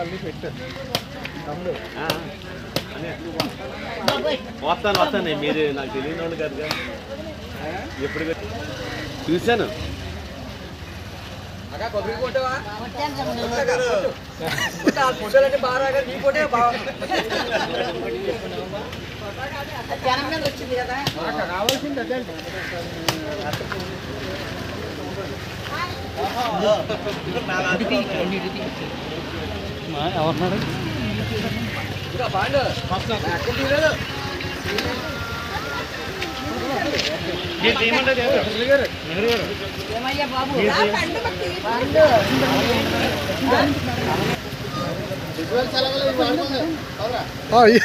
అండి సిట్టుబాబు వెనకొచ్చి వస్తాను వస్తాను. మీరు నాకు తెలియని వాళ్ళు కాదు. కదా ఎప్పుడు చూశాను ఎవరున్నారు ఏమయ్యా బాబు ఈ-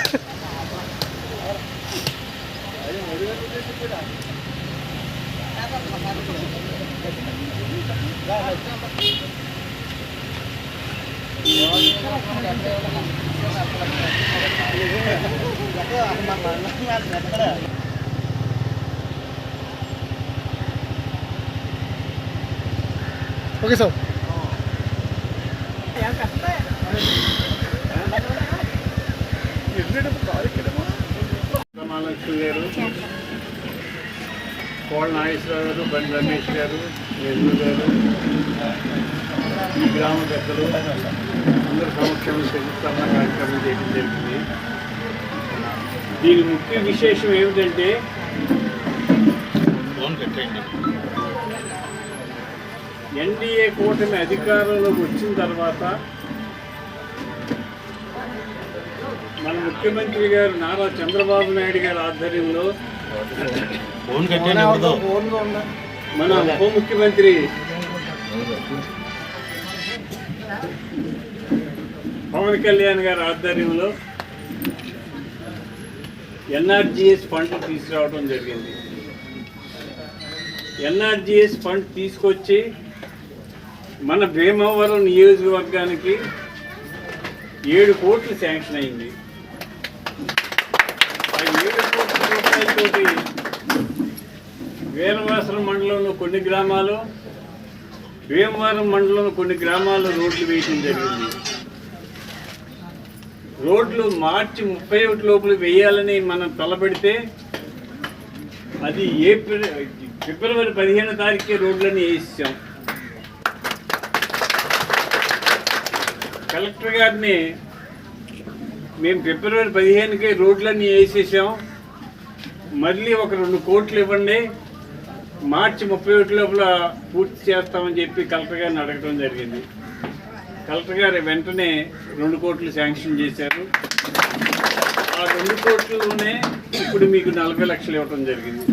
ఓకే సార్ రామాలక్ష్మి గారు కోళ్ళ నాగేశ్వరరావు గారు బండి రమేష్ గారు నెహ్రూ గారు ఈ గ్రామ పెద్దలు అందరి సమక్షంలో శంకుస్థాపన కార్యక్రమం చేయడం జరిగింది. దీని ముఖ్య విశేషం ఏమిటంటే ఎన్డీఏ కూటమి అధికారంలోకి వచ్చిన తర్వాత మన ముఖ్యమంత్రి గారు నారా చంద్రబాబు నాయుడు గారి ఆధ్వర్యంలో మన ఉప ముఖ్యమంత్రి. పవన్ కళ్యాణ్ గారి ఆధ్వర్యంలో ఎన్ఆర్జిఎస్ ఫండ్ తీసుకురావడం జరిగింది. ఎన్ఆర్జిఎస్ ఫండ్ తీసుకొచ్చి మన భీమవరం నియోజకవర్గానికి ఏడు కోట్లు శాంక్షన్ అయింది. ఆ ఏడు కోట్ల రూపాయలతోటి వీరవాసరం మండలంలో కొన్ని గ్రామాలు భీమవరం మండలంలో కొన్ని గ్రామాల్లో రోడ్లు వేయడం జరిగింది. రోడ్లు మార్చి ముప్పై ఒకటి లోపల వేయాలని మనం తలపెడితే అది ఏప్రిల్ ఫిబ్రవరి పదిహేను తారీఖు రోడ్లని వేసాం కలెక్టర్ గారిని మేము ఫిబ్రవరి పదిహేనుకే రోడ్లన్నీ వేసేసాం. మళ్ళీ ఒక రెండు కోట్లు ఇవ్వండి. మార్చి ముప్పై ఒకటి లోపల పూర్తి చేస్తామని చెప్పి కలెక్టర్ గారిని అడగడం జరిగింది. కలెక్టర్ గారు వెంటనే రెండు కోట్లు శాంక్షన్ చేశారు. ఆ రెండు కోట్లలోనే ఇప్పుడు మీకు నలభై లక్షలు ఇవ్వటం జరిగింది.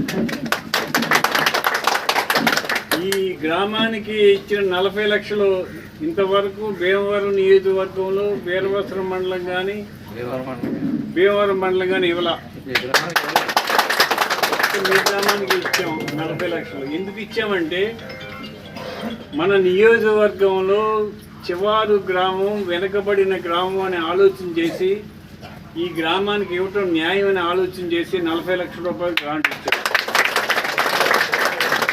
ఈ గ్రామానికి ఇచ్చిన నలభై లక్షలు ఇంతవరకు భీమవరం నియోజకవర్గంలో వీరవసరం మండలం కానీ భీమవరం మండలం కానీ ఇవ్వాల. మీ గ్రామానికి లక్షలు ఎందుకు ఇచ్చామంటే మన నియోజకవర్గంలో చివారు గ్రామం వెనకబడిన గ్రామం అని ఆలోచన చేసి ఈ గ్రామానికి ఇవ్వటం న్యాయం అని ఆలోచన చేసి నలభై లక్షల రూపాయలు గ్రాంట్ ఇచ్చారు.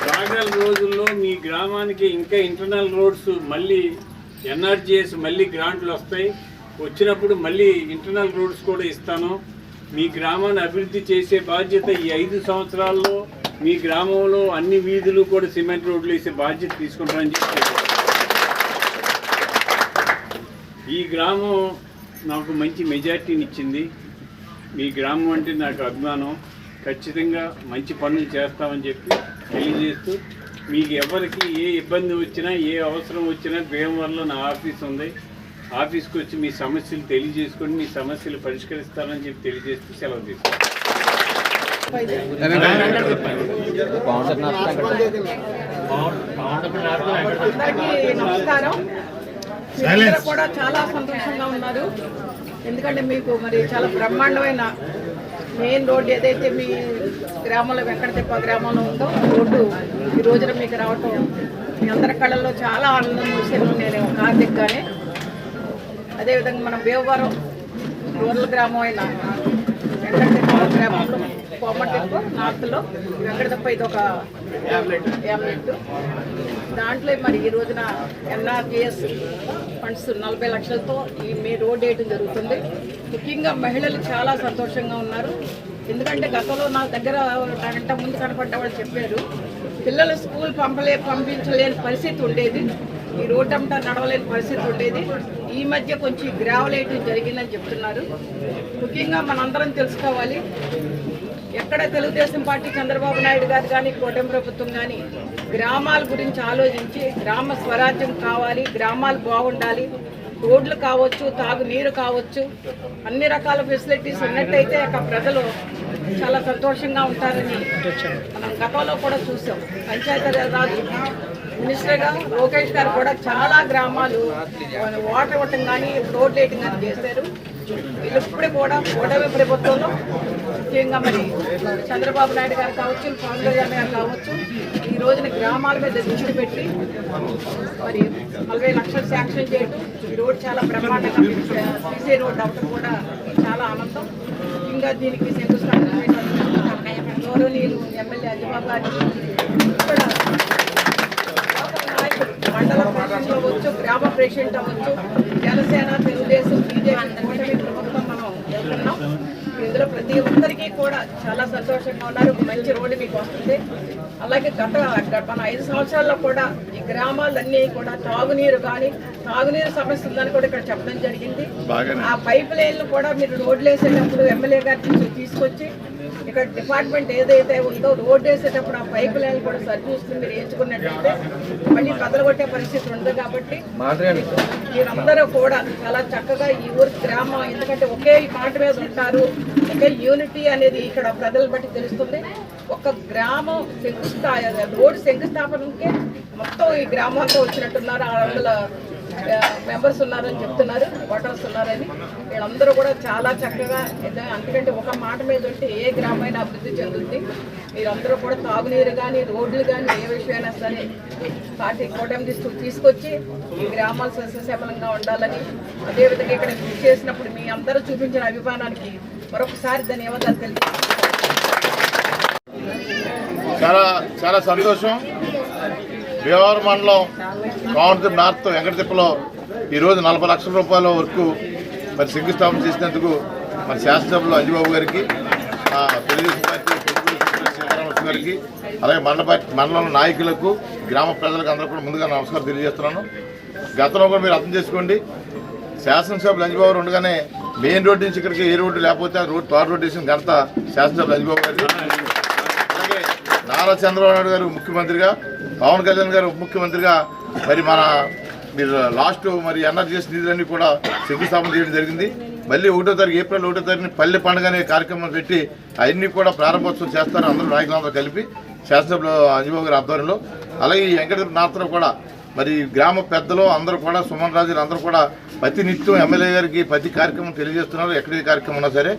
రాగల రోజుల్లో మీ గ్రామానికి ఇంకా ఇంటర్నల్ రోడ్స్ మళ్ళీ ఎన్ఆర్జిఎస్ మళ్ళీ గ్రాంట్లు వస్తాయి. వచ్చినప్పుడు మళ్ళీ ఇంటర్నల్ రోడ్స్ కూడా ఇస్తాను. మీ గ్రామాన్ని అభివృద్ధి చేసే బాధ్యత ఈ ఐదు సంవత్సరాల్లో మీ గ్రామంలో అన్ని వీధులు కూడా సిమెంట్ రోడ్లు వేసే బాధ్యత తీసుకుంటారని చెప్పి ఈ గ్రామం నాకు మంచి మెజార్టీని ఇచ్చింది మీ గ్రామం అంటే నాకు అభిమానం. ఖచ్చితంగా మంచి పనులు చేస్తామని చెప్పి తెలియజేస్తూ మీకు ఎవరికి ఏ ఇబ్బంది వచ్చినా ఏ అవసరం వచ్చినా భీమవరంలో నా ఆఫీస్ ఉంది. ఆఫీస్కి వచ్చి మీ సమస్యలు తెలియజేసుకొని మీ సమస్యలు పరిష్కరిస్తానని చెప్పి తెలియజేస్తూ సెలవు తీసుకుంటాను నమస్కారం. కూడా చాలా సంతోషంగా ఉన్నారు. ఎందుకంటే మీకు మరి చాలా బ్రహ్మాండమైన మెయిన్ రోడ్డు ఏదైతే మీ గ్రామంలో వెంకటతిప్ప గ్రామంలో ఉందో రోడ్డు ఈ రోజున మీకు రావటం మీ అందరి కళ్ళల్లో చాలా ఆనందం చూసాను నేను కార్ అదేవిధంగా మన భీమవరం రూరల్ గ్రామం అయిన వెంకటతిప్ప గ్రామంలో కోమటిప్ప నార్త్లో వెంకటతిప్ప ఇది ఒక యామ్లెట్ దాంట్లో మరి ఈ రోజున ఎన్ఆర్జిఎస్ ఫండ్స్ నలభై లక్షలతో ఈ మీ రోడ్ వేయటం జరుగుతుంది. ముఖ్యంగా మహిళలు చాలా సంతోషంగా ఉన్నారు. ఎందుకంటే గతంలో నా దగ్గర గంట ముందు కనపడ్డ వాళ్ళు చెప్పారు పిల్లలు స్కూల్ పంపలే పంపించలేని పరిస్థితి ఉండేది. ఈ రోడ్డు అంతా నడవలేని పరిస్థితి ఉండేది. ఈ మధ్య కొంచెం గ్రావెల్ వేయటం జరిగిందని చెప్తున్నారు. ముఖ్యంగా మనందరం తెలుసుకోవాలి ఎక్కడ తెలుగుదేశం పార్టీ చంద్రబాబు నాయుడు గారు కానీ కూటమి ప్రభుత్వం కానీ గ్రామాల గురించి ఆలోచించి గ్రామ స్వరాజ్యం కావాలి గ్రామాలు బాగుండాలి రోడ్లు కావచ్చు తాగునీరు కావచ్చు అన్ని రకాల ఫెసిలిటీస్ ఉన్నట్టయితే అక్కడ ప్రజలు చాలా సంతోషంగా ఉంటారని మనం గతంలో కూడా చూసాం. పంచాయతీ రాజ్ మినిస్టర్గా లోకేష్ గారు కూడా చాలా గ్రామాలు వాటర్ ఇవ్వటం కానీ రోడ్ వేయటం కానీ చేశారు. వీళ్ళు ఇప్పుడు కూడా కూటమి ప్రభుత్వంలో ముఖ్యంగా మరి చంద్రబాబు నాయుడు గారు కావచ్చు పవన్ కళ్యాణ్ గారు కావచ్చు ఈ రోజున గ్రామాల మీద దృష్టి పెట్టి మరి నలభై లక్షలు శాంక్షన్ చేయడం ఈ రోడ్ చాలా బ్రహ్మాండంగా సీసీ రోడ్ అవటం కూడా చాలా ఆనందం. ఇంకా దీనికి శంకుస్థాపన గౌరవనీయులు ఎమ్మెల్యే అజిబాబు గారికి ఇక్కడ మండల ప్రెసిడెంట్ అవ్వచ్చు గ్రామ ప్రెసిడెంట్ అవ్వచ్చు జనసేన తెలుగుదేశం బీజేపీ ఇందులో ప్రతి ఒక్కరికి కూడా చాలా సంతోషంగా ఉన్నారు. ఒక మంచి రోడ్డు మీకు వస్తుంది. అలాగే గత గత మన ఐదు సంవత్సరాల్లో కూడా ఈ గ్రామాలన్నీ కూడా తాగునీరు కానీ తాగునీరు సమస్య ఉందని కూడా ఇక్కడ చెప్పడం జరిగింది. ఆ పైప్ లైన్లు కూడా మీరు రోడ్లు వేసేటప్పుడు ఎమ్మెల్యే గారి తీసుకొచ్చి ఇక్కడ డిపార్ట్మెంట్ ఏదైతే ఉందో రోడ్ వేసేటప్పుడు ఆ పైప్ లైన్ కూడా సరిచూస్తుంది మీరు వేయించుకున్నట్టయితే మళ్ళీ బదలు కొట్టే పరిస్థితి ఉంది కాబట్టి మీరందరూ కూడా చాలా చక్కగా ఈ ఊరి గ్రామం ఎందుకంటే ఒకే మాట మీద ఉంటారు. ఒకే యూనిటీ అనేది ఇక్కడ ప్రజలు బట్టి తెలుస్తుంది. ఒక గ్రామం శంకుస్థా రోడ్ శంకుస్థాపనకే మొత్తం ఈ గ్రామం అంతా వచ్చినట్టున్నారు. ఆరు వందల మెంబర్స్ ఉన్నారని చెప్తున్నారు ఓటర్స్ ఉన్నారని. వీళ్ళందరూ కూడా చాలా చక్కగా ఎందుకంటే అందుకంటే ఒక మాట మీద ఉంటే ఏ గ్రామైనా అభివృద్ధి చెందుతుంది మీరందరూ కూడా తాగునీరు కానీ రోడ్లు కానీ ఏ విషయమైనా సరే పార్టీ కూటమి తీసుకు తీసుకొచ్చి ఈ గ్రామాలు సస్యశ్యామలంగా ఉండాలని అదేవిధంగా ఇక్కడ కృషి చేసినప్పుడు మీ అందరూ చూపించిన అభిమానానికి మరొకసారి ధన్యవాదాలు తెలుసు చాలా చాలా సంతోషం. భీమవరం మండలం కావనతి నార్త్ వెంకటతిప్పలో ఈరోజు నలభై లక్షల రూపాయల వరకు మరి శంకుస్థాపన చేసినందుకు మరి శాసనసభలో అంజబాబు గారికి తెలుగుదేశం పార్టీ సీతారామకృష్ణ గారికి అలాగే మండల పార్టీ మండలంలో నాయకులకు గ్రామ ప్రజలకు అందరూ కూడా ముందుగా నమస్కారం తెలియజేస్తున్నాను. గతంలో కూడా మీరు అర్థం చేసుకోండి శాసనసభలు అంజబాబు ఉండగానే మెయిన్ రోడ్ నుంచి ఇక్కడికి ఏ రోడ్డు లేకపోతే ఆ రోడ్ తార్ రోడ్ వేసిన ఘనత శాసనసభ అంజబాబు గారికి అలాగే నారా చంద్రబాబు నాయుడు గారు ముఖ్యమంత్రిగా పవన్ కళ్యాణ్ గారు ముఖ్యమంత్రిగా మరి మన మీరు లాస్ట్ మరి ఎన్ఆర్జీఎస్ నిధులన్నీ కూడా శంకుస్థాపన చేయడం జరిగింది. మళ్ళీ ఒకటో తారీఖు ఏప్రిల్ ఒకటో తారీఖున పల్లె పండుగ అనే కార్యక్రమం పెట్టి అవన్నీ కూడా ప్రారంభోత్సవం చేస్తారు అందరూ నాయకులందరూ కలిపి శాసనసభలో అంజబాబు గారి ఆధ్వర్యంలో. అలాగే ఈ వెంకటగిరి నాత్రం కూడా మరి గ్రామ పెద్దలు అందరూ కూడా సుమన్ రాజులు అందరూ కూడా ప్రతి నిత్యం ఎమ్మెల్యే గారికి ప్రతి కార్యక్రమం తెలియజేస్తున్నారు. ఎక్కడి కార్యక్రమం ఉన్నా సరే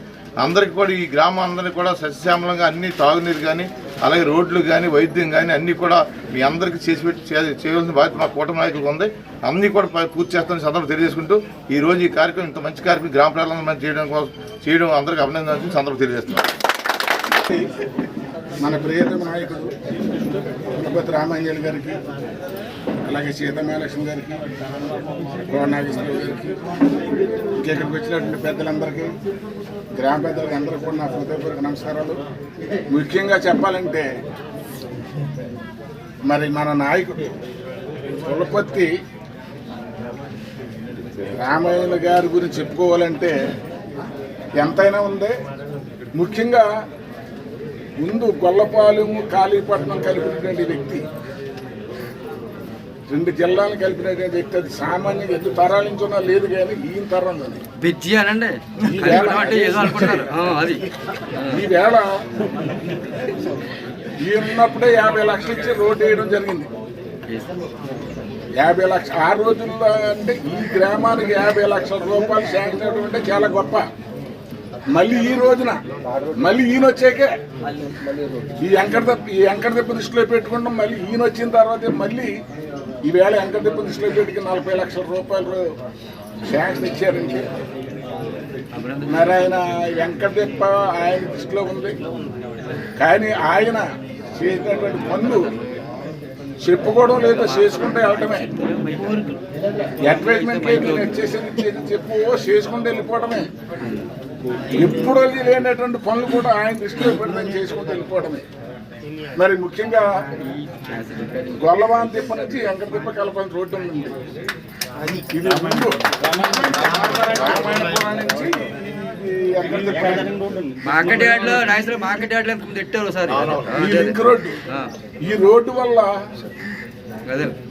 అందరికీ కూడా ఈ గ్రామం అందరినీ కూడా సస్యశ్యామలంగా అన్ని తాగునీరు కానీ అలాగే రోడ్లు కానీ వైద్యం కానీ అన్నీ కూడా మీ అందరికీ చేసి పెట్టి చేయవలసిన బాధ్యత మా కూటమి నాయకులకు ఉంది. అన్నీ కూడా పూర్తి చేస్తామని సందర్భం తెలియజేసుకుంటూ ఈ రోజు ఈ కార్యక్రమం ఇంత మంచి కార్యక్రమం గ్రామ ప్రజలందరూ చేయడం కోసం చేయడం అందరికీ అభినందన సందర్భం తెలియజేస్తున్నాం. మన ప్రియతమ నాయకుడు తిరుపతి రామాంజలి గారికి అలాగే సీతమహాలక్ష్మి గారికి గోడ గారికి ఇక్కడికి వచ్చినటువంటి పెద్దలందరికీ గ్రామ పెద్దలకి అందరికీ కూడా నా హృదయపూర్వక నమస్కారాలు. ముఖ్యంగా చెప్పాలంటే మరి మన నాయకుడు కులపత్తి రామయ్య గారి గురించి చెప్పుకోవాలంటే ఎంతైనా ఉంది. ముఖ్యంగా ముందు గొల్లపాలెము కాళీపట్నం కలిపినటువంటి వ్యక్తి రెండు జిల్లాలు కలిపినటువంటి వ్యక్తి అది సామాన్యంగా ఎన్ని తరాల నుంచి ఉన్నా లేదు కానీ ఈయన తరం అది. బిజ్జి అనండి. అది. ఈవేళ యాభై లక్షలు ఇచ్చి రోడ్డు వేయడం జరిగింది. యాభై లక్ష ఆ రోజుల్లో అంటే ఈ గ్రామానికి యాభై లక్షల రూపాయలు శాంక్షన్ అంటే చాలా గొప్ప. మళ్ళీ ఈ రోజున మళ్ళీ ఈయన వచ్చాకే ఈ వెంకట ఈ వెంకట దెబ్బ దృష్టిలో పెట్టుకుంటాం. మళ్ళీ ఈయన వచ్చిన తర్వాత మళ్ళీ ఈవేళ వెంకటప్ప దెబ్బ నలభై లక్షల రూపాయలు శాంక్షన్ ఇచ్చారండి. మరి ఆయన వెంకటప్ప ఆయన దృష్టిలో ఉంది. కానీ ఆయన చేసినటువంటి పనులు చెప్పుకోవడం లేదో చేసుకుంటే వెళ్ళటమే. అడ్వర్టైజ్మెంట్ లేదు నేను వచ్చేసింది చెప్పు చేసుకుంటూ వెళ్ళిపోవడమే. ఎప్పుడు అది లేనటువంటి పనులు కూడా ఆయన దృష్టిలో పెడతాం చేసుకుంటూ వెళ్ళిపోవడమే. మరి ముఖ్యంగా గొల్లవాన్ తిప్ప నుంచి తిప్ప కలపని రోడ్డు ఉంది. ఇది ముందు రామాయణపురం నుంచి ఇది వెంకట తిప్ప మార్కెట్ తిట్టారు ఒకసారి. ఈ రోడ్డు. వల్ల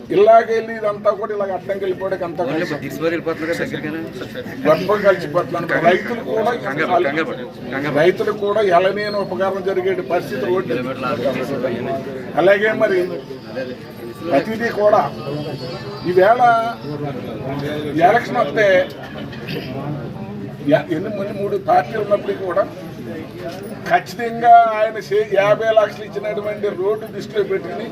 ఇలాగెళ్ళి ఇదంతా కూడా ఇలాగ అడ్డంకి వెళ్ళిపోవడానికి అంతా గొప్పగా కలిసిపోతున్నాను రైతులు కూడా. రైతులు కూడా ఎలనేని ఉపకారం జరిగే పరిస్థితి రోడ్డు అలాగే మరి ప్రతిదీ కూడా ఈవేళ ఎలక్షన్ వస్తే ఎన్ని మంది మూడు పార్టీలు ఉన్నప్పటికీ కూడా ఖచ్చితంగా ఆయన యాభై లక్షలు ఇచ్చినటువంటి రోడ్డు దృష్టిలో పెట్టుకుని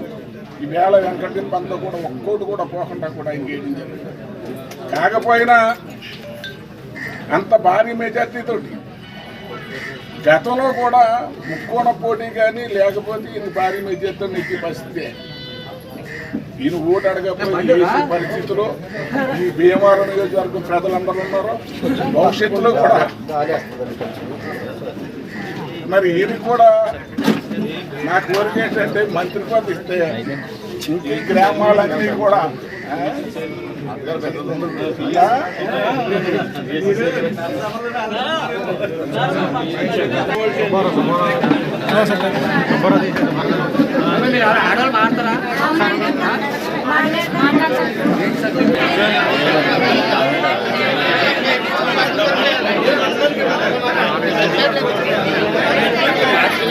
ఈవేళ వెంకటేశ్వర అంతా కూడా ఒక్కోటి కూడా పోకుండా కూడా ఆయన చేయడం జరిగింది. కాకపోయినా అంత భారీ మెజార్టీతోటి గతంలో కూడా ముక్కోణ పోటీ కానీ లేకపోతే ఇది భారీ మెజార్టీతో నెక్కి పరిస్థితి ఈయన ఓటు అడగకపోతే పరిస్థితిలో ఈ భీమవరం నియోజకవర్గం ప్రజలందరూ ఉన్నారు. భవిష్యత్తులో కూడా మరి ఈయన కూడా నా కోరిక ఏంటంటే మంత్రి పదవి ఇస్తే ఈ గ్రామాలన్నీ కూడా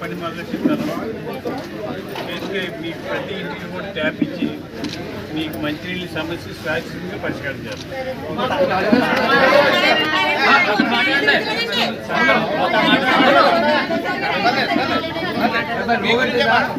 పని మొదలెట్టిన చేస్తే మీకు ప్రతి ఇంటికి కూడా ట్యాప్ ఇచ్చి మీకు మంచినీళ్ళ సమస్య శాశ్వతంగా పరిష్కారం చేస్తారు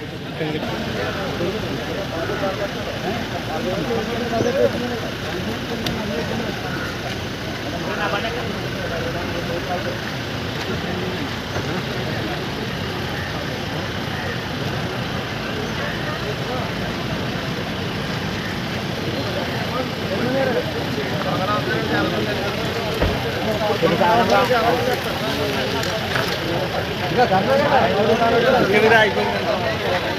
ఆనంద్